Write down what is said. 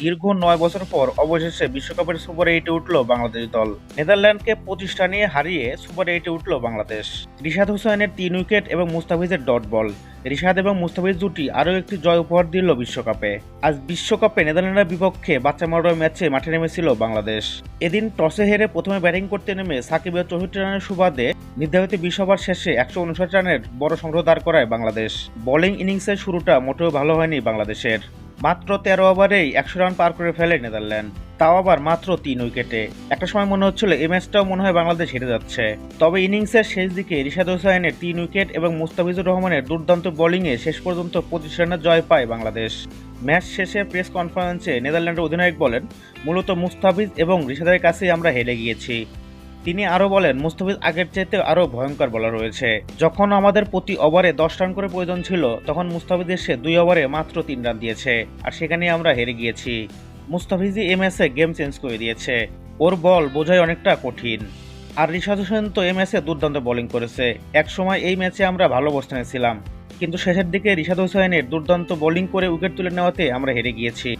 দীর্ঘ নয় বছর পর অবশেষে বিশ্বকাপের সুপার এইটে উঠল বাংলাদেশ দল। নেদারল্যান্ডকে পঁচিশ নিয়ে হারিয়ে সুপার এইটে উঠল বাংলাদেশ। রিশাদ হোসেনের তিন উইকেট এবং মুস্তাফিজের ডট বল। রিশাদ এবং মুস্তাফিজ জুটি আরও একটি জয় উপহার দিল বিশ্বকাপে। আজ বিশ্বকাপে নেদারল্যান্ডের বিপক্ষে বাচ্চা মারোয়া ম্যাচে মাঠে নেমেছিল বাংলাদেশ। এদিন টসে হেরে প্রথমে ব্যাটিং করতে নেমে সাকিবের চৌষট্টি রানের সুবাদে নির্ধারিত বিশ ওভার শেষে একশো উনষাট রানের বড় সংগ্রহ দাঁড় করায় বাংলাদেশ। বোলিং ইনিংসের শুরুটা মোটেও ভালো হয়নি বাংলাদেশের। মাত্র তেরো ওভারেই একশো রান পার করে ফেলে নেদারল্যান্ড। তাও আবার মাত্র তিন উইকেটে। একটা সময় মনে হচ্ছিল এই ম্যাচটাও মনে হয় বাংলাদেশ হেরে যাচ্ছে। তবে ইনিংসের শেষ দিকে রিশাদ হোসাইনের তিন উইকেট এবং মুস্তাফিজুর রহমানের দুর্দান্ত বোলিংয়ে শেষ পর্যন্ত পঁচিশ রানের জয় পায় বাংলাদেশ। ম্যাচ শেষে প্রেস কনফারেন্সে নেদারল্যান্ডের অধিনায়ক বলেন, মূলত মুস্তাফিজ এবং রিশাদের কাছেই আমরা হেরে গিয়েছি। তিনি আরও বলেন, মুস্তাফিজ আগের চাইতে আরও ভয়ঙ্কর বলার রয়েছে। যখন আমাদের প্রতি ওভারে দশ রান করে প্রয়োজন ছিল, তখন মুস্তাফিজ এসে দুই ওভারে মাত্র তিন রান দিয়েছে, আর সেখানে আমরা হেরে গিয়েছি। মুস্তাফিজই এই ম্যাচে গেম চেঞ্জ করে দিয়েছে। ওর বল বোঝাই অনেকটা কঠিন। আর রিশাদ হোসেন তো এই ম্যাচে দুর্দান্ত বোলিং করেছে। এক সময় এই ম্যাচে আমরা ভালো অবস্থানে ছিলাম, কিন্তু শেষের দিকে রিশাদ হোসেনের দুর্দান্ত বোলিং করে উইকেট তুলে নেওয়াতে আমরা হেরে গিয়েছি।